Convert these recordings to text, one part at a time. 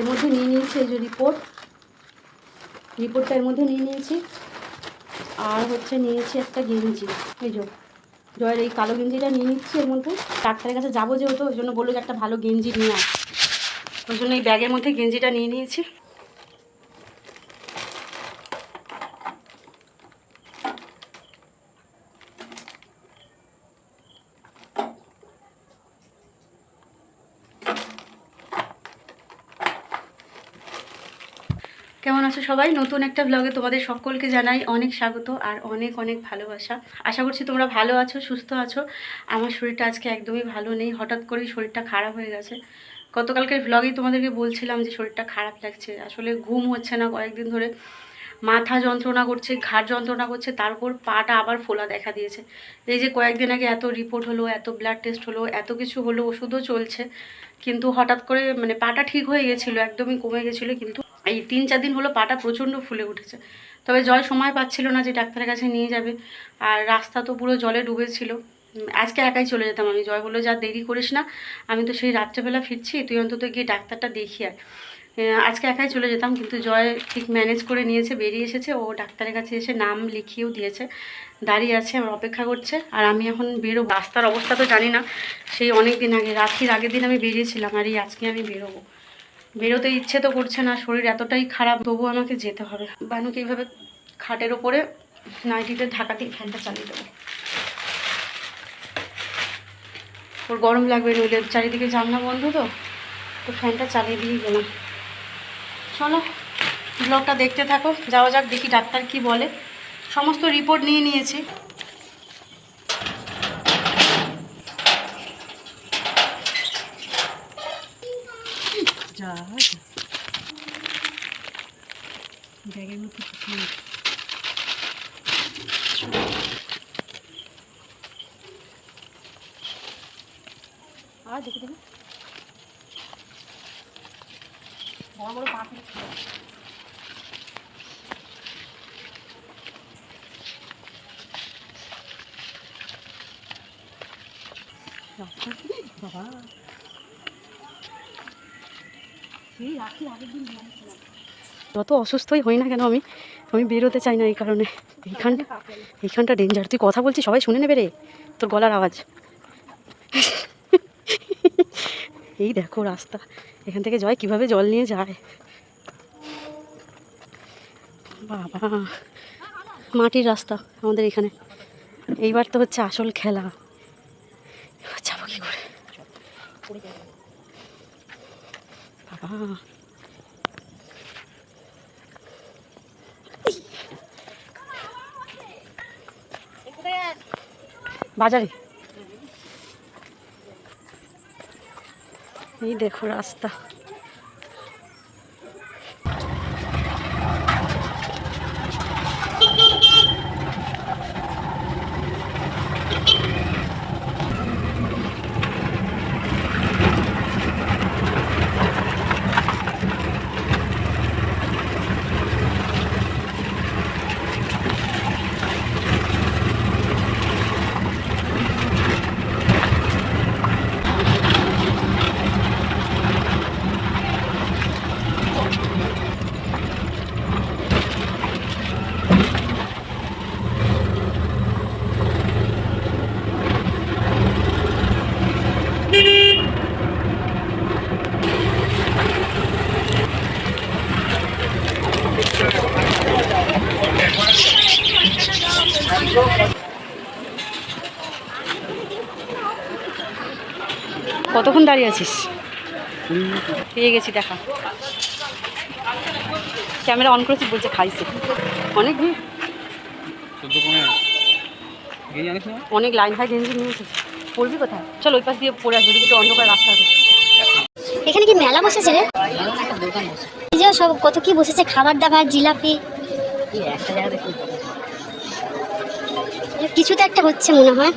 এর মধ্যে নিয়ে নিয়েছি এই যে রিপোর্ট রিপোর্টটা এর মধ্যে নিয়ে নিয়েছি। আর হচ্ছে নিয়েছি একটা গেঞ্জি। এই যে, জয়ের এই কালো গেঞ্জিটা নিয়ে নিচ্ছি এর মধ্যে। ডাক্তারের কাছে যাব যেহেতু, ওই জন্য বলল যে একটা ভালো গেঞ্জি নিয়ে আস ওই জন্য এই ব্যাগের মধ্যে গেঞ্জিটা নিয়ে নিয়েছি কেমন আছো সবাই? নতুন একটা ব্লগে তোমাদের সকলকে জানাই অনেক স্বাগত আর অনেক অনেক ভালোবাসা। আশা করছি তোমরা ভালো আছো, সুস্থ আছো। আমার শরীরটা আজকে একদমই ভালো নেই। হঠাৎ করেই শরীরটা খারাপ হয়ে গেছে। গতকালকের ব্লগেই তোমাদেরকে বলছিলাম যে শরীরটা খারাপ লাগছে। আসলে ঘুম হচ্ছে না কয়েকদিন ধরে। মাথা যন্ত্রণা করছে, ঘাড় যন্ত্রণা করছে তারপর পাটা আবার ফোলা দেখা দিয়েছে। এই যে কয়েকদিন আগে এত রিপোর্ট হলো, এত ব্লাড টেস্ট হলো, এত কিছু হলো, ওষুধও চলছে। কিন্তু হঠাৎ করে মানে পাটা ঠিক হয়ে গেছিল, একদমই কমে গেছিল, কিন্তু এই তিন চার দিন হলো পাটা প্রচণ্ড ফুলে উঠেছে। তবে জয় সময় পাচ্ছিল না যে ডাক্তারের কাছে নিয়ে যাবে। আর রাস্তা তো পুরো জলে ডুবেছিল। আজকে একাই চলে যেতাম আমি। জয় বলল, যা দেরি করিস না, আমি তো সেই রাত্রেবেলা ফিরছি, তুই অন্তত গিয়ে ডাক্তারটা দেখি আর আজকে একাই চলে যেতাম, কিন্তু জয় ঠিক ম্যানেজ করে নিয়েছে, বেরিয়ে এসেছে। ও ডাক্তারের কাছে এসে নাম লিখিয়েও দিয়েছে, দাঁড়িয়ে আছে, আমার অপেক্ষা করছে, আর আমি এখন বেরো রাস্তার অবস্থা তো জানি না, সেই অনেক দিন আগে, রাত্রির আগের দিন আমি বেরিয়েছিলাম, আর এই আজকে আমি বেরোবো। বেরোতে ইচ্ছে তো করছে না, শরীর এতটাই খারাপ, তবু আমাকে যেতে হবে। বানুকে এইভাবে খাটের ওপরে নাইটিতে ঢাকা দিয়ে ফ্যানটা চালিয়ে দেবো। ওর গরম লাগবে নইলে চারিদিকে জানলা বন্ধ তো তো ফ্যানটা চালিয়ে দিয়ে গেলাম। চলো, ব্লগটা দেখতে থাকো, যাওয়া যাক, দেখি ডাক্তার কি বলে। সমস্ত রিপোর্ট নিয়ে নিয়েছি। যা ব্যাগের মধ্যে কিছু। আর দেখি দেখি বড় বড় পাখি বাবা সেই রাখি আগের দিন বলেছিলাম যত অসুস্থই হই না কেন আমি আমি বেরোতে চাই না এই কারণে। এইখানটা এইখানটা ডেঞ্জার তুই কথা বলছিস, সবাই শুনে নেবে রে, তোর গলার আওয়াজ। এই দেখো রাস্তা, এখান থেকে জয় কীভাবে জল নিয়ে যায়? বাবা, মাটির রাস্তা আমাদের এখানে। এইবার তো হচ্ছে আসল খেলা। যাব কি করে? বাবা বাজারে। এই দেখো রাস্তা। দাঁড়িয়ে আছিস? পেয়ে গেছি, দেখা। ক্যামেরা অন করেছি, বলছে খাইছে। অনেক অনেক লাইন ফাই গেঞ্জি নিয়েছে। পড়বি কোথায়? চল ওই পাশ দিয়ে পড়ে আসবি একটু অন্ধকার রাস্তা আছে। এখানে কি মেলা বসেছে রে? এই যে সব কত কি বসেছে, খাবার দাবার, জিলাপি। কিছু তো একটা হচ্ছে মনে হয়।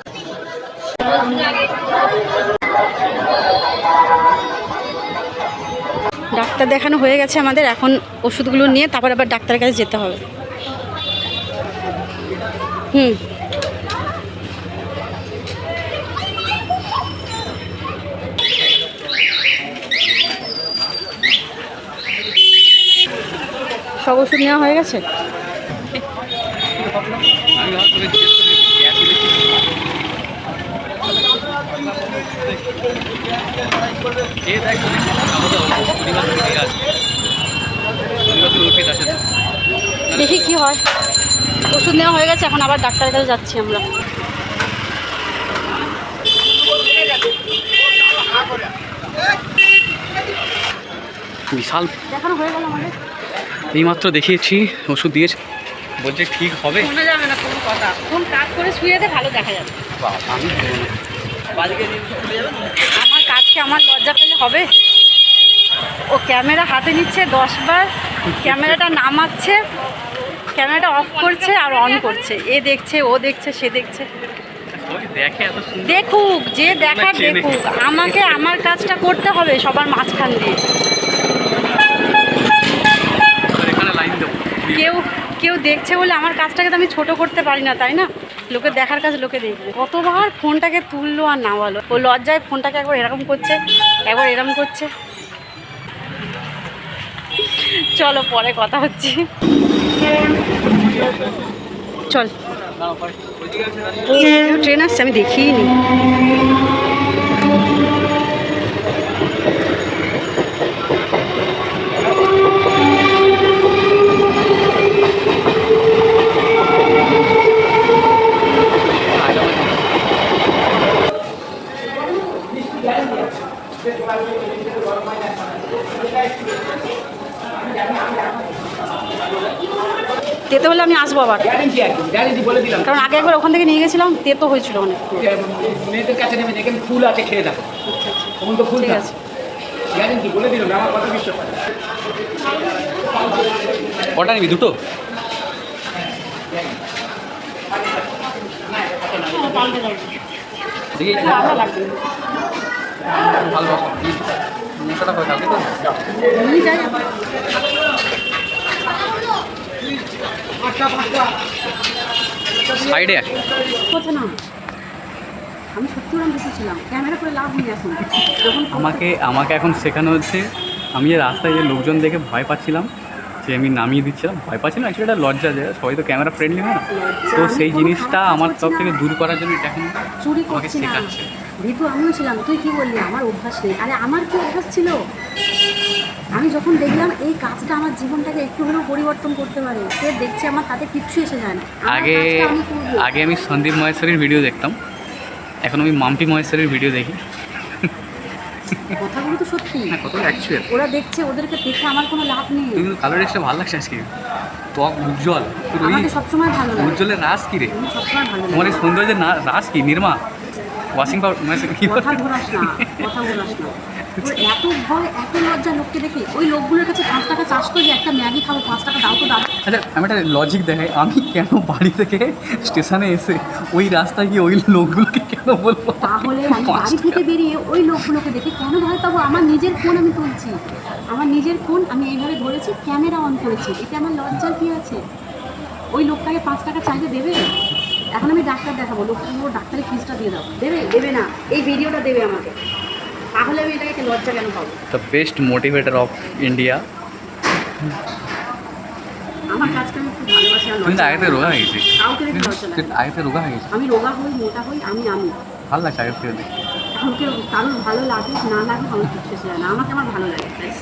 ডাক্তার দেখানো হয়ে গেছে আমাদের, এখন ওষুধগুলো নিয়ে তারপর আবার ডাক্তারের কাছে যেতে হবে। হুম। সব ওষুধ নেওয়া হয়ে গেছে আমি ভাব তোকে জিজ্ঞেস করে গ্যাস দিয়েছি দেখ থেকে আসবে আসে কি হয়। ওষুধ নেওয়া হয়ে গেছে এখন আবার ডাক্তারের কাছে যাচ্ছি আমরা। বিশাল। দেখানো হয়ে গেল আমাদের। এইমাত্র দেখিয়েছি ওষুধ দিয়েছে। বলছে ঠিক হবে। শোনা যাবে না কোনো কথা। ফোন কাজ করে শুয়ে ভালো দেখা যাবে। আমি আমার কাজকে আমার লজ্জা পেলে হবে? ও ক্যামেরা হাতে নিচ্ছে দশবার ক্যামেরাটা নামাচ্ছে ক্যামেরাটা অফ করছে আর অন করছে। এ দেখছে ও দেখছে সে দেখছে। দেখে দেখুক যে চেনে। দেখুক। আমাকে আমার কাজটা করতে হবে সবার মাঝখান দিয়ে। কেউ কেউ দেখছে বলে আমার কাজটাকে তো আমি ছোট করতে পারি না তাই না? লোকে দেখার কাছে লোকে দেখবে। কতবার ফোনটাকে তুললো আর নামালো। ও লজ্জায় ফোনটাকে একবার এরকম করছে একবার এরকম করছে। চলো পরে কথা হচ্ছে। চল। ট্রেন আসছে আমি দেখিই তেতো হলে আমি আসব আবার। গ্যারেন্টি আর বলে দিলাম। কারণ আগে একবার ওখান থেকে নিয়ে গেছিলাম তেতো হয়েছিল অনেক। মেয়েদের কাছে নেবে দেখেন ফুল আছে খেয়ে দেখো তখন তো ফুল ঠিক আছে। গ্যারেন্টি বলে দিলাম আমার কথা বিশ্বাস কটা নিবি দুটো? দেখি। ভালো লাগবে ভালো বসো নেশাটা হয় কালকে তো? সাইডে আমি সত্যি ক্যামেরা করে লাভ নেই এখন। আমাকে আমাকে এখন শেখানো হচ্ছে। আমি যে রাস্তায় যে লোকজন দেখে ভয় পাচ্ছিলাম যে আমি নামিয়ে দিচ্ছিলাম ভয় পাচ্ছিলাম অ্যাকচুয়ালি এটা লজ্জা যে সবাই তো ক্যামেরা ফ্রেন্ডলি হয় না। তো সেই জিনিসটা আমার তরফ থেকে দূর করার জন্য এটা এখন চুরি আমাকে করছি না। শেখাচ্ছে। ভিতু আমিও ছিলাম তুই কি বললি? আমার অভ্যাস নেই। আরে আমার কি অভ্যাস ছিল? আমি যখন দেখলাম এই কাজটা আমার জীবনটাকে একটু হলেও পরিবর্তন করতে পারে সে দেখছে আমার তাতে কিচ্ছু এসে যায় না। আমার আগে কাজটা আমি করব। আগে আমি সন্দীপ মহেশ্বরীর ভিডিও দেখতাম। এখন আমি মাম্পি মহেশ্বরীর ভিডিও দেখি। কথাগুলো তো সত্যি। হ্যাঁ কত অ্যাকচুয়াল ওরা দেখছে ওদেরকে দেখে আমার কোনো লাভ নেই। কিন্তু কালো ড্রেসটা ভালো লাগছে আজকে। ত্বক উজ্জ্বল। আমাকে সবসময় ভালো লাগে। উজ্জ্বলের রাস কি রে? সবসময় ভালো লাগে। এই সৌন্দর্যের রাস কি? নির্মা? ওয়াশিং পাউডার মানে কি কথা ঘোরাস না কথা ঘোরাস না। ওর এত ভয় এত লজ্জা লোককে দেখে। ওই লোকগুলোর কাছে পাঁচ টাকা চাষ করে একটা ম্যাগি খাব পাঁচ টাকা দাও তো দাও আচ্ছা আমি একটা লজিক দেখাই। আমি কেন বাড়ি থেকে স্টেশনে এসে ওই রাস্তায় গিয়ে ওই লোকগুলোকে কেন বলব? তাহলে আমি বাড়ি থেকে বেরিয়ে ওই লোকগুলোকে দেখে কেন ভয় পাবো? আমার নিজের ফোন আমি তুলছি। আমার নিজের ফোন আমি এইভাবে ধরেছি ক্যামেরা অন করেছি। এতে আমার লজ্জার কি আছে? ওই লোকটাকে পাঁচ টাকা চাইলে দেবে? এখন আমি ডাক্তার দেখাবো। লোকটা পুরো ডাক্তারের ফিজটা দিয়ে দাও। দেবে? দেবে না। এই ভিডিওটা দেবে আমাকে। তাহলে আমি এটাকে লজ্জা কেন পাবো? The best motivator of India আমার কাজকে আমি খুব ভালোবাসি আর তুমি তো লজ্জা আগে থেকে রোগা হয়ে গেছি। কাউকে দেখে লজ্জা লাগে আগে থেকে রোগা হয়ে গেছি। আমি রোগা হই মোটা হই আমি আমি। ভালো লাগছে আগে থেকে কারোর ভালো লাগে না লাগে আমার কিছু এসে যায় না। আমাকে আমার ভালো লাগে ব্যাস।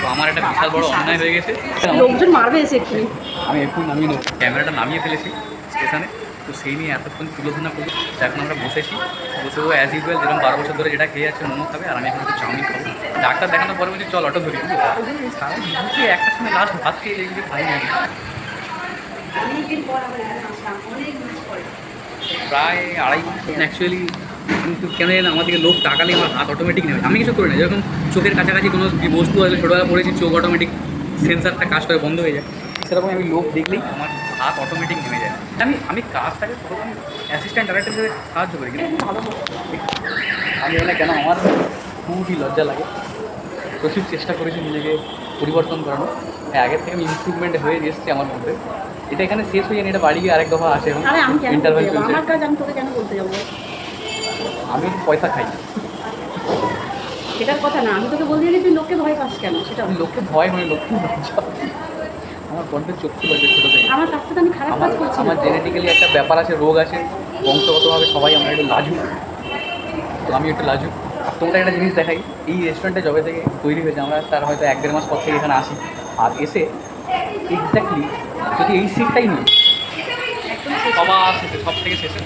তো আমার একটা বিশাল বড় অন্যায় হয়ে গেছে। লোকজন মারবে এসে কি আমি এখন আমি ক্যামেরাটা নামিয়ে ফেলেছি স্টেশনে। তো সেই নিয়ে এতক্ষণ তুলোধনা করি তো এখন আমরা বসেছি। বসে ও অ্যাজ ইউজুয়াল যেরকম বারো বছর ধরে যেটা খেয়ে আছে মোমো খাবে, আর আমি এখন একটু চাউমিন খাব। ডাক্তার দেখানোর পরে বলছি, চল অটো ধরি। একটা সময় লাস্ট ভাত খেয়ে দেখবি ভাই পরে প্রায় আড়াই অ্যাকচুয়ালি কিন্তু কেন না আমাদেরকে লোক তাকালে আমার হাত অটোমেটিক নেবে আমি কিছু করি না। যখন চোখের কাছাকাছি কোনো বস্তু আসলে ছোটোবেলা পড়েছি, চোখ অটোমেটিক সেন্সারটা কাজ করে, বন্ধ হয়ে যায়। সেরকম আমি লোক দেখলেই আমার হাত অটোমেটিক আমি আমি কাজটাকে প্রথম অ্যাসিস্ট্যান্ট ডাইরেক্টর হিসেবে সাহায্য করি কিন্তু আমি বলে কেন আমার খুবই লজ্জা লাগে। প্রচুর চেষ্টা করেছি নিজেকে পরিবর্তন করানো হ্যাঁ আগের থেকে আমি ইমপ্রুভমেন্ট হয়ে এসেছি আমার মধ্যে। এটা এখানে শেষ হয়ে যায়নি এটা বাড়ি গিয়ে আরেক দফা আসে এখন আরে আমি বলতে ইন্টারভেল চলছে। আমি পয়সা খাই সেটার কথা না আমি তোকে বলতে গেলে তুই লোককে ভয় পাস কেন? সেটা আমি লোককে ভয় মানে লোককে লজ্জা আমার বড্ড চক্ষু লজ্জা ছোটো থেকে। আমার থেকে আমি খারাপ কাজ করছি। আমার জেনেটিক্যালি একটা ব্যাপার আছে রোগ আছে বংশগতভাবে সবাই আমরা একটু লাজুক। তো আমি একটু লাজুক। আর তোমরা একটা জিনিস দেখাই এই রেস্টুরেন্টে জবে থেকে তৈরি হয়েছে আমরা তার হয়তো এক দেড় মাস পর থেকে এখানে আসি। আর এসে এক্স্যাক্টলি যদি এই সিটটাই নিই সবার শেষে সব থেকে শেষে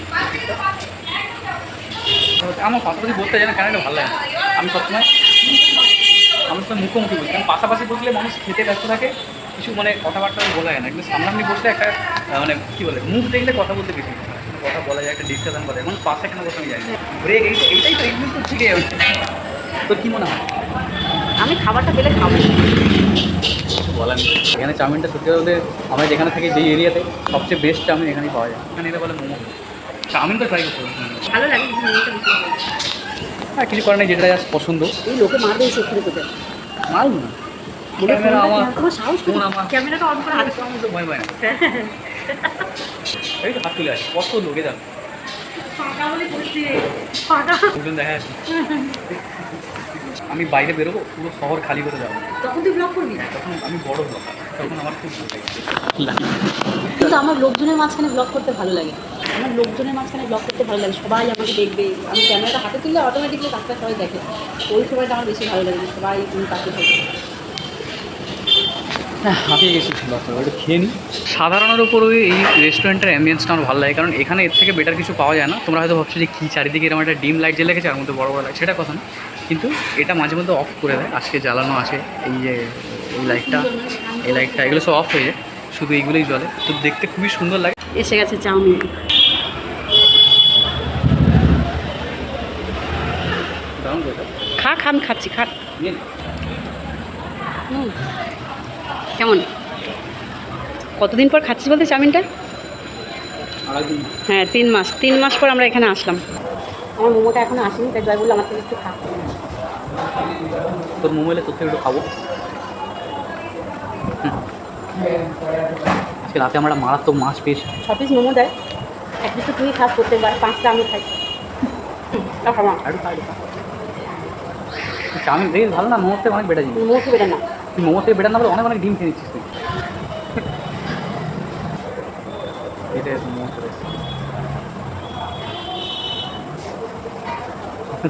আমার পাশাপাশি বসতে জানা কেন ভালো লাগে আমি সবসময় আমি তো মুখোমুখি বলছি কারণ পাশাপাশি বসলে মানুষ খেতে ব্যস্ত থাকে কিছু মানে কথাবার্তা বলা যায় না কিন্তু সামনাসামনি বসলে একটা মানে কী বলে মুখ দেখলে কথা বলতে বেশি কথা বলা যায় একটা ডিসকাশন করা যায় মানে পাশে কেন বসে আমি জানি ব্রেক এই এইটাই তো এইগুলো তো ঠিক আছে তোর কী মনে হয়? আমি খাবারটা পেলে খাব। কিছু বলার নেই। এখানে চাউমিনটা সত্যি কথা বলতে আমরা যেখানে থাকি যেই এরিয়াতে সবচেয়ে বেস্ট চাউমিন এখানেই পাওয়া যায়। এখানে এটা বলে মোমো। চাউমিন তো ট্রাই করতে ভালো লাগে। হ্যাঁ কিছু করার নেই যেটা জাস্ট পছন্দ। এই লোকে মারবে সত্যি তোকে মারুন না। বলে ক্যামেরা ফোনটা আমার কেন- তোমার সাহস ফোন কোথায়? আমার ক্যামেরাটা অন করে হাতে আমি তো ভয় পাই না। এই তো হাত তুলে আছে কত লোকে যাবে আমি বাইরে বেরোবো পুরো শহর খালি করে যাব। তখন তুই ব্লগ করবি? তখন আমি বড় ব্লগ তখন আমার খুব ভালো লাগে। কিন্তু আমার লোকজনের মাঝখানে ব্লগ করতে ভালো লাগে। আমার লোকজনের মাঝখানে ব্লগ করতে ভালো লাগে। সবাই আমাকে দেখবে। আমি ক্যামেরাটা হাতে তুললে অটোমেটিকলি কাজটা সবাই দেখে। ওই সময়টা আমার বেশি ভালো লাগে সবাই তুমি কাছে হ্যাঁ হাঁপিয়ে গেছি খেয়ে নিই। সাধারণের উপর ওই এই রেস্টুরেন্টের অ্যাম্বিয়েন্সটা আমার ভালো লাগে? কারণ এখানে এর থেকে বেটার কিছু পাওয়া যায় না। তোমরা হয়তো ভাবছ যে কী চারিদিকে এরকম একটা ডিম লাইট জ্বেলে গেছে আর মধ্যে বড় বড় লাইট সেটা কথা না। কিন্তু এটা মাঝে মধ্যে অফ করে দেয়। আজকে জ্বালানো আছে এই যে এই লাইটটা এই লাইটটা এগুলো সব অফ হয়ে যায়। শুধু এইগুলোই জ্বলে। তো দেখতে খুবই সুন্দর লাগে। এসে গেছে চাউমিন। খা খা আমি খাচ্ছি খা। হুম। কেমন? কতদিন পর খাচ্ছিস বলতে চাউমিনটা? হ্যাঁ তিন মাস। তিন মাস পর আমরা এখানে আসলাম। আমার মোমোটা এখনও আসেনি তাই জয় বলল আমার থেকে একটু খা। তোর মোবাইলে তোর থেকে একটু খাব। আজকে রাতে আমরা মারাত্মক মাছ পেয়েছি। ছ পিস মোমো দেয় এক পিস তো তুই খাস প্রত্যেকবার পাঁচটা আমি খাই। খাব। চাউমিন বেশ ভালো না মোমোর থেকে অনেক বেটার জিনিস। মোমো খেবে না। তুই মোমো থেকে বেটার না বলে অনেক অনেক ডিম খেয়ে নিচ্ছিস তুই।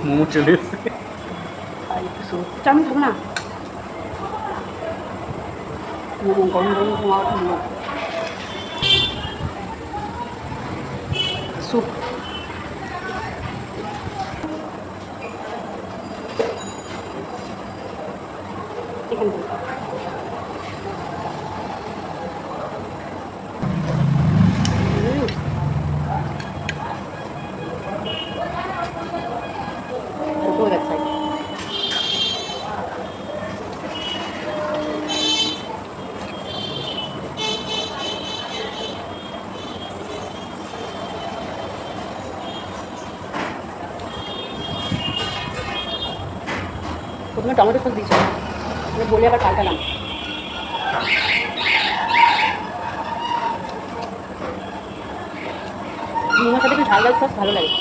মোমো চলে এসছে চাউমিন খাব না? গরম গরম মোমো? প্রথমে টমেটো সস দিয়েছিল আমি বলে আবার পাল্টালাম মোমোর সাথে একটু ঝাল ঝাল সস ভালো লাগে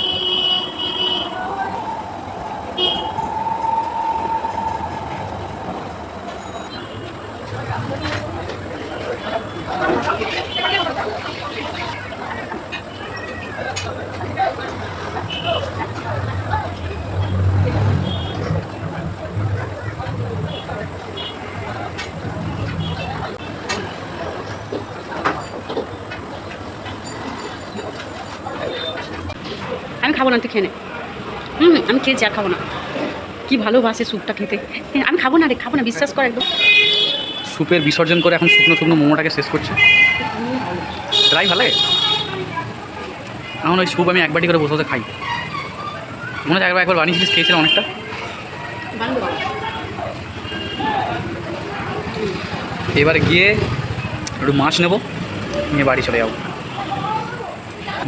খাব না তুই খেয়ে নে। হুম আমি খেয়েছি আর খাব না। কি ভালোবাসে স্যুপটা খেতে। হ্যাঁ, আমি খাব না রে খাব না বিশ্বাস কর একদম। স্যুপের বিসর্জন করে এখন শুকনো শুকনো মোমোটাকে শেষ করছে। ড্রাই ভালো এখন ওই স্যুপ আমি এক বাটি করে বসে বসে খাই। মনে হয় একবার একবার বানিয়েছিলিস খেয়েছিলাম অনেকটা। এবারে গিয়ে একটু মাছ নেব নিয়ে বাড়ি চলে যাব।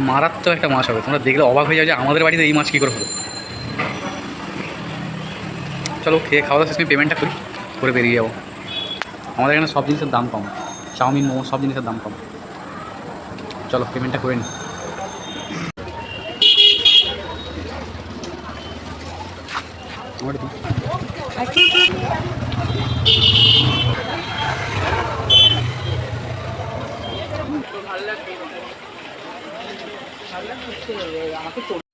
মারাত্মক একটা মাছ হবে। তোমরা দেখলে অবাক হয়ে যাবে যে আমাদের বাড়িতে এই মাছ কী করে হলো। চলো খেয়ে খাওয়া দাওয়া পেমেন্টটা করি করে বেরিয়ে যাব। আমাদের এখানে সব জিনিসের দাম কম। চাউমিন মোমো সব জিনিসের দাম কম। চলো পেমেন্টটা করে নিই।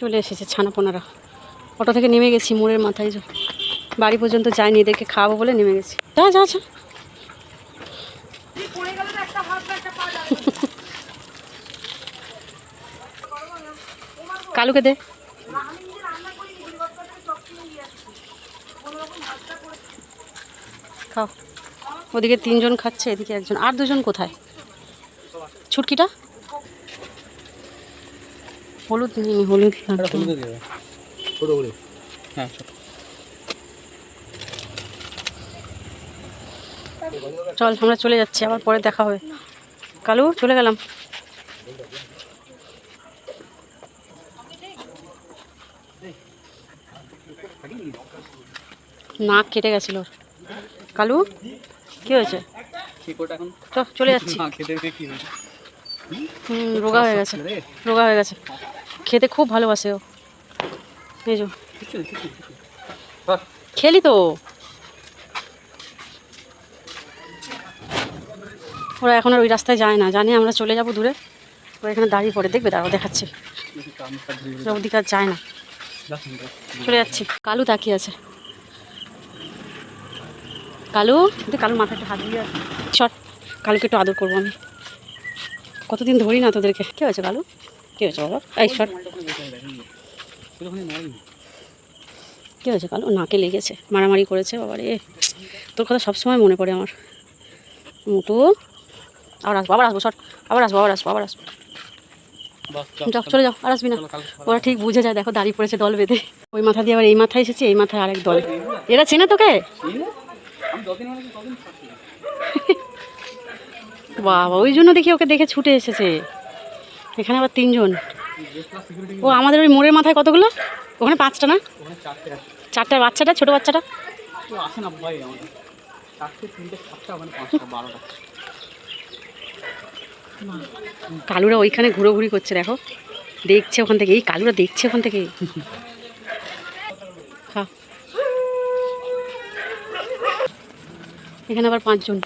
চলে এসেছে ছানাপোনারা। অটো থেকে নেমে গেছি মোড়ের মাথায় বাড়ি পর্যন্ত যাইনি এদেরকে খাওয়াবো বলে নেমে গেছি। যা যা যা। কালুকে দে। খাও। ওদিকে তিনজন খাচ্ছে, এদিকে একজন। আর দুজন কোথায়? ছুটকিটা? হলুদ হলুদ। হ্যাঁ চল। আমরা চলে যাচ্ছি আবার পরে দেখা হবে। কালু চলে গেলাম। নাক কেটে গেছিল। কালু কি হয়েছে? চলে যাচ্ছি। রোগা হয়ে গেছে। রোগা হয়ে গেছে। খেতে খুব ভালোবাসে ও। ধর। খেলি তো ওরা এখন আর ওই রাস্তায় যায় না। জানি আমরা চলে যাব দূরে। ওরা এখানে দাঁড়িয়ে পড়ে। দেখবে দাঁড়াও দেখাচ্ছি। ওদিকে আর যায় না। চলে যাচ্ছি। কালু তাকিয়ে আছে। কালু? কিন্তু কালু মাথায় একটু হাত দিয়ে আছে। শট কালুকে একটু আদর করব আমি। কতদিন ধরি না তোদেরকে। কী হয়েছে কালু? কী হয়েছে বাবা এই শট। কী হয়েছে কালু? নাকে লেগেছে মারামারি করেছে বাবা রে। তোর কথা সবসময় মনে পড়ে আমার। মোটু আবার আসব আবার আসব শট আবার আসব আবার আসব আবার আসব। বাস, যাও চলে। যাও আর আসবি না। ওরা ঠিক বুঝে যায় দেখো দাঁড়িয়ে পড়েছে দল বেঁধে। ওই মাথা দিয়ে আবার এই মাথায় এসেছে এই মাথায় আরেক দল। এরা চেনে তোকে। বাবা ওই জন্য দেখি ওকে দেখে ছুটে এসেছে। এখানে আবার তিনজন। ও, আমাদের ওই মোড়ের মাথায় কতগুলো? ওখানে পাঁচটা না? চারটে বাচ্চাটা, ছোট বাচ্চাটা? কালুরা ওইখানে ঘুরোঘুরি করছে, দেখো। দেখছে ওখান থেকে। এই কালুরা দেখছে ওখান থেকে। এখানে আবার পাঁচজন।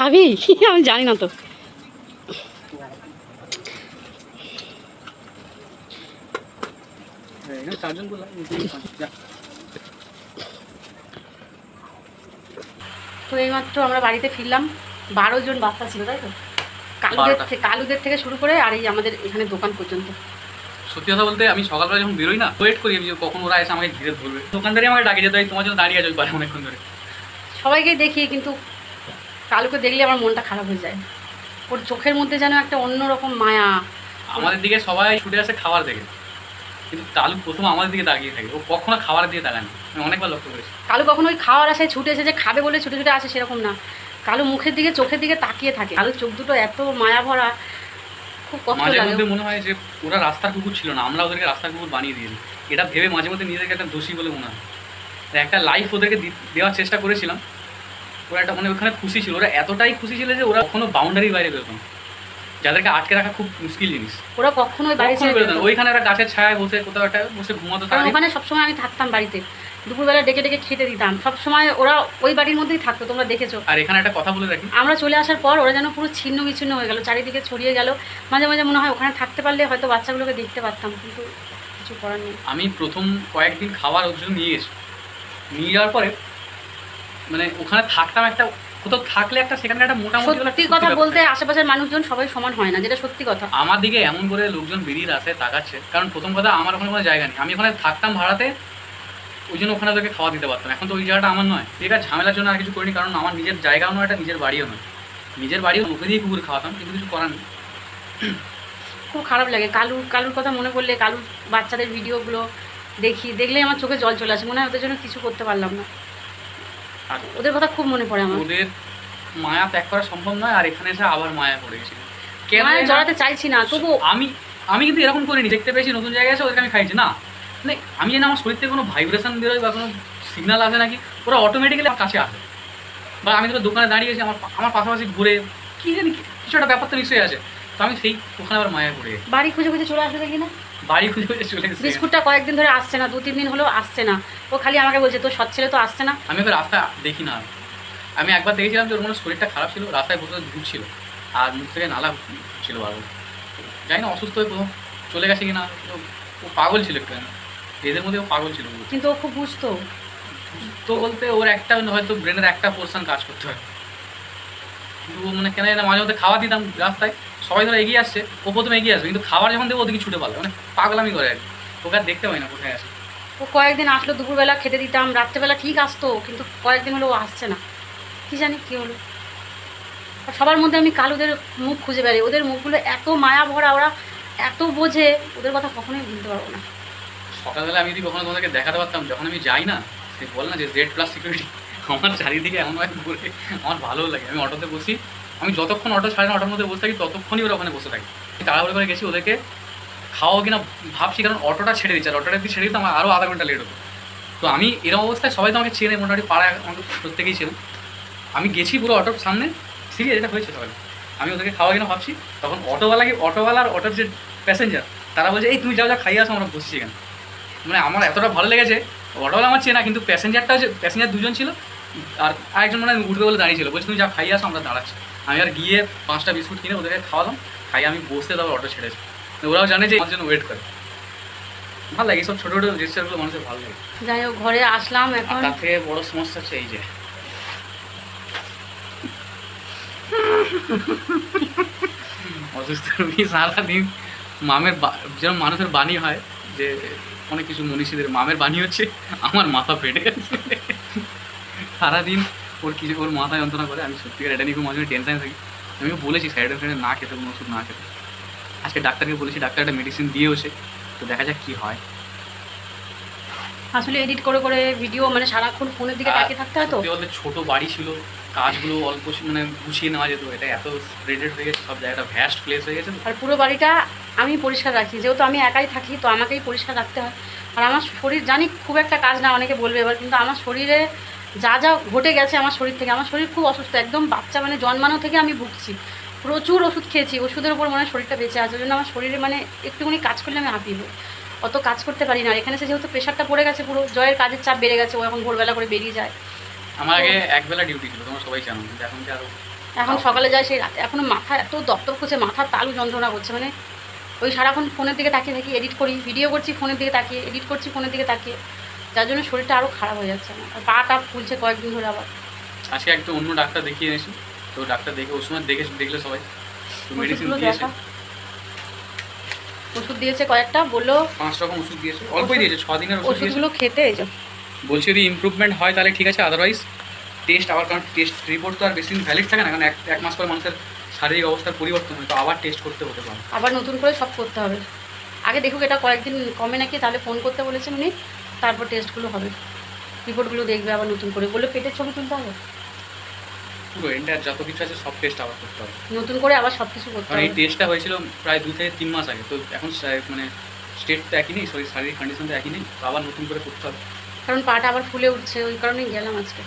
খাবি? আমি জানি না তো। তো এইমাত্র আমরা বাড়িতে ফিরলাম। বারো জন বাচ্চা ছিল তাই তো? কালুদের থেকে কালুদের থেকে শুরু করে আর এই আমাদের এখানে দোকান পর্যন্ত। সত্যি কথা বলতে আমি সকালবেলা যখন বেরোই না ওয়েট করি আমি যে কখন ওরা এসে আমাকে ঘিরে ধরবে। দোকানদারি আমাকে ডাকে যেতে তোমার জন্য দাঁড়িয়ে আছে অনেকক্ষণ ধরে। সবাইকেই দেখি কিন্তু কালুকে দেখলে আমার মনটা খারাপ হয়ে যায়। ওর চোখের মধ্যে যেন একটা অন্যরকম মায়া। আমাদের দিকে সবাই ছুটে আসে খাবার দেখে। কিন্তু তালু প্রথম আমাদের দিকে তাকিয়ে থাকে। ও কখনো খাবার দিয়ে তাকায় না। আমি অনেকবার লক্ষ্য করেছি। কালু কখনো ওই খাওয়ার আশায় ছুটে এসে যে খাবে বলে ছুটে ছুটে আসে সেরকম না। কালু মুখের দিকে চোখের দিকে তাকিয়ে থাকে। কালুর চোখ দুটো এত মায়া ভরা খুব কষ্ট মাঝে মধ্যে মনে হয় যে ওরা রাস্তার কুকুর ছিল না আমরা ওদেরকে রাস্তার কুকুর বানিয়ে দিয়েছি এটা ভেবে মাঝে মধ্যে নিজেদেরকে একটা দোষী বলে মনে হয়। একটা লাইফ ওদেরকে দেওয়ার চেষ্টা করেছিলাম। ওরা একটা মানে ওখানে খুশি ছিল। ওরা এতটাই খুশি ছিল যে ওরা কোনো বাউন্ডারির বাইরে বেরোতো না। যাদেরকে আটকে রাখা খুব মুশকিল জিনিস। ওরা কখনো ওই বাড়ি ছেড়ে বেরোতো না। ওইখানে একটা গাছের ছায়ায় বসে কোথাও একটা বসে ঘুমাতো সারাদিন। ওখানে সবসময় আমি থাকতাম বাড়িতে। দুপুরবেলা ডেকে ডেকে খেতে দিতাম। সবসময় ওরা ওই বাড়ির মধ্যেই থাকতো তোমরা দেখেছ। আর এখানে একটা কথা বলে রাখি। আমরা চলে আসার পর ওরা যেন পুরো ছিন্ন বিচ্ছিন্ন হয়ে গেল চারিদিকে ছড়িয়ে গেল। মাঝে মাঝে মনে হয় ওখানে থাকতে পারলে হয়তো বাচ্চাগুলোকে দেখতে পারতাম কিন্তু কিছু করার নেই। আমি প্রথম কয়েকদিন খাবার ওর জন্য নিয়ে গেছি। নিয়ে যাওয়ার পরে মানে ওখানে থাকতাম একটা কোথাও থাকলে একটা সেখানে একটা মোটামুটি সত্যি কথা বলতে আশেপাশের মানুষজন সবাই সমান হয় না যেটা সত্যি কথা। আমার দিকে এমন করে লোকজন বেরিয়ে আসে তাকাচ্ছে কারণ প্রথম কথা আমার ওখানে কোনো জায়গা নেই। আমি ওখানে থাকতাম ভাড়াতে ওই জন্য ওখানে ওদেরকে খাওয়া দিতে পারতাম। এখন তো ওই জায়গাটা আমার নয়। এটা ঝামেলার জন্য আর কিছু করিনি কারণ আমার নিজের জায়গাও নয় এটা নিজের বাড়িও নয়। নিজের বাড়িও মুখে দিয়ে কুকুর খাওয়াতাম কিন্তু কিছু করার নেই। খুব খারাপ লাগে। কালু কালুর কথা মনে পড়লে কালুর বাচ্চাদের ভিডিওগুলো দেখি দেখলেই আমার চোখে জল চলে আসে। মনে হয় ওদের জন্য কিছু করতে পারলাম না। ওদের কথা খুব মনে পড়ে আমার। ওদের মায়া ত্যাগ করা সম্ভব নয় আর এখানে এসে আবার মায়া পড়ে গেছিল কেন জড়াতে চাইছি না তবু আমি আমি কিন্তু এরকম করিনি দেখতে পেয়েছি নতুন জায়গায় এসে ওদেরকে আমি খাইছি না মানে আমি জানি আমার শরীর থেকে কোনো ভাইব্রেশন বেরোয় বা কোনো সিগনাল আসে নাকি ওরা অটোমেটিক্যালি আমার কাছে আসে। বা আমি ধরো দোকানে দাঁড়িয়েছি আমার আমার পাশাপাশি ঘুরে কী জানি কিছু একটা ব্যাপার তো নিশ্চয়ই আছে। তো আমি সেই ওখানে আবার মায়া পড়ে গেছি। বাড়ি খুঁজে খুঁজে চলে আসবে দেখি না? বাড়ি খুঁজে চলে এসেছে বিস্কুটটা কয়েকদিন ধরে আসছে না দু তিন দিন হলেও আসছে না। ও খালি আমাকে বলছে তোর সৎ ছেলে তো আসছে না? আমি ওকে রাস্তায় দেখি না। আমি একবার দেখেছিলাম যে ওর মনে শরীরটা খারাপ ছিল রাস্তায় বসে ঘুরছিল। আর মুখ থেকে নালা ছিল বারবার জানি না অসুস্থ হয়ে কোথাও চলে গেছে কিনা তো- ও পাগল ছিল একটু এদের মধ্যে ও পাগল ছিল। কিন্তু ও খুব বুঝতো। তো বলতে ওর একটা হয়তো ব্রেনের একটা পোর্শন কাজ করতে হয়। কিন্তু ও মানে কেন মাঝে মধ্যে খাওয়া দিতাম রাস্তায়। সবাই ধরো এগিয়ে আসছে ও প্রথমে এগিয়ে আসবে কিন্তু খাবার যখন দেবো ওদিকে ছুটে পারল মানে পাগলামি করে আর কি। ওকে আর দেখতে পাই না কোথায় আসে ও কয়েকদিন আসলো দুপুরবেলা খেতে দিতাম রাত্রেবেলা ঠিক আসতো কিন্তু কয়েকদিন হলো ও আসছে না। কি জানি কী হলো। আর সবার মধ্যে আমি কালুদের মুখ খুঁজে বেড়াই ওদের মুখগুলো এত মায়া ভরা ওরা এত বোঝে ওদের কথা কখনোই ভুলতে পারব না। সকালবেলা আমি যদি কখনো তোমাদেরকে দেখাতে পারতাম যখন আমি যাই না সে বল না যে জেড প্লাস সিকিউরিটি আমার চারিদিকে এমন এমনভাবে ঘুরে আমার ভালো লাগে। আমি অটোতে বসি আমি যতক্ষণ অটো ছাড়ি না অটোর মধ্যে বসে থাকি, ততক্ষণই ওরা ওখানে বসে থাকে। তাড়াহুড়ো করে গেছি ওদেরকে, খাওয়াও কিনা ভাবছি, কারণ অটোটা ছেড়ে দিচ্ছে। আর অটোটা ছেড়ে দিত, আমার আরও আধা ঘণ্টা লেট হতো। তো আমি এরকম অবস্থায় সবাই তো আমাকে চেনে, মোটামুটি পাড়ায় আমাকে প্রত্যেকেই ছিল আমি গেছি পুরো অটোর সামনে, সিরিয়াস এটা হয়েছে সবাই আমি ওদেরকে খাওয়া কিনা ভাবছি, তখন অটোওয়ালাকে অটোওয়ালার অটোর যে প্যাসেঞ্জার তারা বলছে, এই, তুমি যাও যা খাইয়ে আসো, আমরা বসছি এখানে। মানে আমার এতটা ভালো লেগেছে, অটোওয়ালা আমার চেনা, কিন্তু প্যাসেঞ্জারটা যে প্যাসেঞ্জার দুজন ছিল, আর আরেকজন মানে উঠবে বলে দাঁড়িয়ে ছিল। বলছে, তুমি যা খাইয়ে আসো, আমরা দাঁড়াচ্ছি। আমি আর গিয়ে পাঁচটা বিস্কুট কিনে ওদেরকে খাওয়ালাম। খাইয়ে আমি বসতে তারপর অটো ছেড়েছি ওরাও জানে যে আমার জন্য ওয়েট করে। ভালো লাগে এইসব ছোটো ছোটো জেস্টারগুলো মানুষের ভালো লাগে। যাই হোক ঘরে আসলাম এখন। তার থেকে বড় সমস্যা হচ্ছে এই যে। অসুস্থ রোগী সারাদিন মামের যেরকম মানুষের বাণী হয় যে অনেক কিছু মনীষীদের মামের বাণী হচ্ছে আমার মাথা ফেটে গেছে। সারাদিন ওর কিছু ওর মাথা যন্ত্রণা করে আমি সত্যিকার এটা নিয়ে খুব মাঝে টেনশন থাকি। আমি বলেছি সাইড এফেক্ট না খেতে কোনো ওষুধ না খেতে। আজকে ডাক্তারকে বলেছি ডাক্তার একটা মেডিসিন দিয়েওছে তো দেখা যাক কী হয়। আসলে এডিট করে করে ভিডিও মানে সারাক্ষণ ফোনের দিকে তাকিয়ে থাকতে হয় তো? বলতে ছোট বাড়ি ছিল কাজগুলো অল্প মানে গুছিয়ে নেওয়া যেত এটা এত স্প্রেডেড হয়ে গেছে সব জায়গাটা ভ্যাস্ট প্লেস হয়ে গেছে আর পুরো বাড়িটা আমি পরিষ্কার রাখি যেহেতু আমি একাই থাকি তো আমাকেই পরিষ্কার রাখতে হয়। আর আমার শরীর জানি খুব একটা কাজ না অনেকে বলবে এবার কিন্তু আমার শরীরে যা যা ঘটে গেছে আমার শরীর থেকে আমার শরীর খুব অসুস্থ একদম বাচ্চা মানে জন্মানো থেকে আমি ভুগছি। প্রচুর ওষুধ খেয়েছি ওষুধের উপর মানে শরীরটা বেঁচে আছে ওই জন্য আমার শরীরে মানে একটুখানি কাজ করলে আমি হাঁপিয়ে যাই। অত কাজ করতে পারি না আর এখানে সে যেহেতু প্রেশারটা পড়ে গেছে পুরো জয়ের কাজের চাপ বেড়ে গেছে ও এখন ভোরবেলা করে বেরিয়ে যায়। আমার আগে একবেলা ডিউটি ছিল তোমরা সবাই জানো এখন কি আরও এখন সকালে যায় সেই রাতে এখনও মাথা এত দপ্তর খুঁজে মাথার তালু যন্ত্রণা করছে মানে ওই সারাক্ষণ ফোনের দিকে তাকিয়ে থাকি এডিট করি ভিডিও করছি ফোনের দিকে তাকিয়ে এডিট করছি ফোনের দিকে তাকিয়ে। যার জন্য শরীরটা আরও খারাপ হয়ে যাচ্ছে আমার। আর পা টা ফুলছে কয়েকদিন ধরে আবার। আজকে একটা অন্য ডাক্তার দেখিয়ে এনেছি। তো ডাক্তার দেখে ওর সময় দেখে দেখলে সবাই। তো মেডিসিন দিয়েছে। ওষুধ দিয়েছে কয়েকটা বলল পাঁচ রকম ওষুধ দিয়েছে। অল্পই দিয়েছে ছ দিনের ওষুধগুলো খেতে এই যে। বলছি যদি ইমপ্রুভমেন্ট হয় তাহলে ঠিক আছে আদারওয়াইজ টেস্ট আবার কারণ টেস্ট রিপোর্ট তো আর বেশি দিন ভ্যালিড থাকে না কারণ এক এক মাস পর মানুষের শারীরিক অবস্থার পরিবর্তন হয় তো আবার টেস্ট করতে হতে পারে। আবার নতুন করে সব করতে হবে। আগে দেখুক এটা কয়েকদিন কমে নাকি তাহলে ফোন করতে বলেছেন উনি। তারপর টেস্টগুলো হবে। রিপোর্টগুলো দেখবে আবার নতুন করে। বলল পেটের ছবি তুলতে হবে? যত কিছু আছে সব টেস্ট আবার করতে হবে। নতুন করে আবার সব কিছু করতে কারণ এই টেস্টটা হয়েছিল প্রায় দু থেকে তিন মাস আগে। তো এখন মানে স্টেট তো একই নেই শরীর শারীরিক কন্ডিশন তো একই নেই। আবার নতুন করে করতে হবে। কারণ পাটা আবার ফুলে উঠছে ওই কারণেই গেলাম আজকে।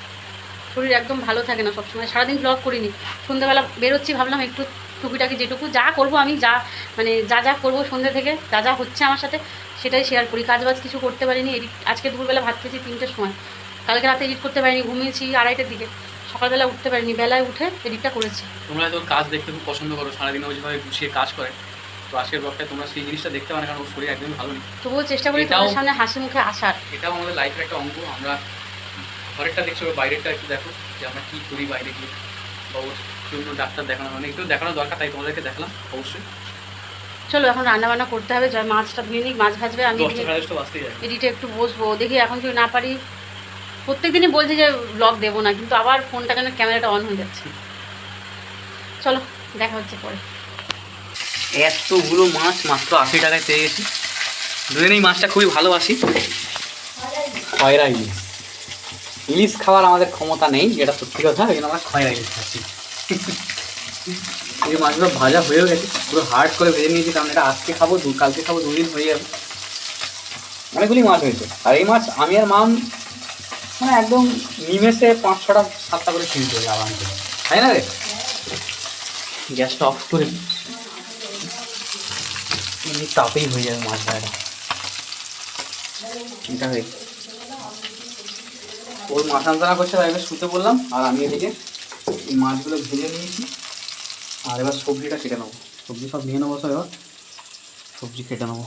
শরীর একদম ভালো থাকে না সবসময়। সারাদিন ব্লগ করিনি। সন্ধ্যাবেলা বেরোচ্ছি ভাবলাম একটু টুকিটাকি যেটুকু যা করব আমি যা মানে যা যা করব সন্ধ্যে থেকে যা যা হচ্ছে আমার সাথে সেটাই শেয়ার করি কাজবাজ কিছু করতে পারিনি এডিট আজকে দুপুরবেলা ভাত খেয়েছি তিনটের সময় কালকে রাতে এডিট করতে পারিনি ঘুমিয়েছি আড়াইটার দিকে সকালবেলা উঠতে পারিনি বেলায় উঠে এডিটটা করেছি। তোমরা ওর কাজ দেখতে খুব পছন্দ করো সারাদিন ওই যেভাবে গুছিয়ে কাজ করে তো আজকের ব্লগটায় তোমরা সেই জিনিসটা দেখতে পারো কারণ ওর শরীর একদমই ভালো নেই। তবুও চেষ্টা করি তোমাদের সামনে হাসি মুখে আসার। এটাও আমাদের লাইফের একটা অঙ্গ আমরা ঘরেরটা দেখছ বাইরেরটা একটু দেখো যে আমরা কী করি বাইরে গিয়ে বা ওর জন্য ডাক্তার দেখানো মানে একটু দেখানো দরকার তাই তোমাদেরকে দেখালাম অবশ্যই। চলো এখন রান্না বান্না করতে হবে জয় মাছটা ধুয়ে নিই মাছ ভাজবে আমি এদিকে একটু বসবো। দেখি এখন যদি না পারি প্রত্যেক দিনই বলছি যে ব্লগ দেবো না কিন্তু আবার ফোনটা কেন ক্যামেরাটা অন হয়ে যাচ্ছে। চলো দেখা হচ্ছে পরে। এতগুলো মাছ মাত্র আশি টাকায় পেয়ে গেছি। দুজনেই মাছটা খুবই ভালোবাসি। খয়রা ইলিশ ইলিশ খাওয়ার আমাদের ক্ষমতা নেই যেটা সত্যি কথা ওই জন্য আমরা খয়রা ইলিশ খাচ্ছি। এই মাছগুলো ভাজা হয়েও গেছে, পুরো হার্ড করে ভেজে নিয়েছি, কারণ এটা আজকে খাব, দু কালকে খাব, দুদিন হয়ে যাবে। অনেকগুলি মাছ হয়েছে। আর এই মাছ আমি আর মাম মানে একদম নিমেষে পাঁচ ছটা, সাতটা করে কিনতে হবে আরাম করে তাই না রে? গ্যাসটা অফ করে তাপেই হয়ে যাবে মাছ ভাড়াটা এটা হয়ে ওর মাথা করছে, তাই শুতে বললাম, আর আমি এদিকে এই মাছগুলো ভেজে নিয়েছি। আর এবার সবজিটা কেটে নেব সবজি সব নিয়ে নেব সব এবার? সবজি কেটে নেব।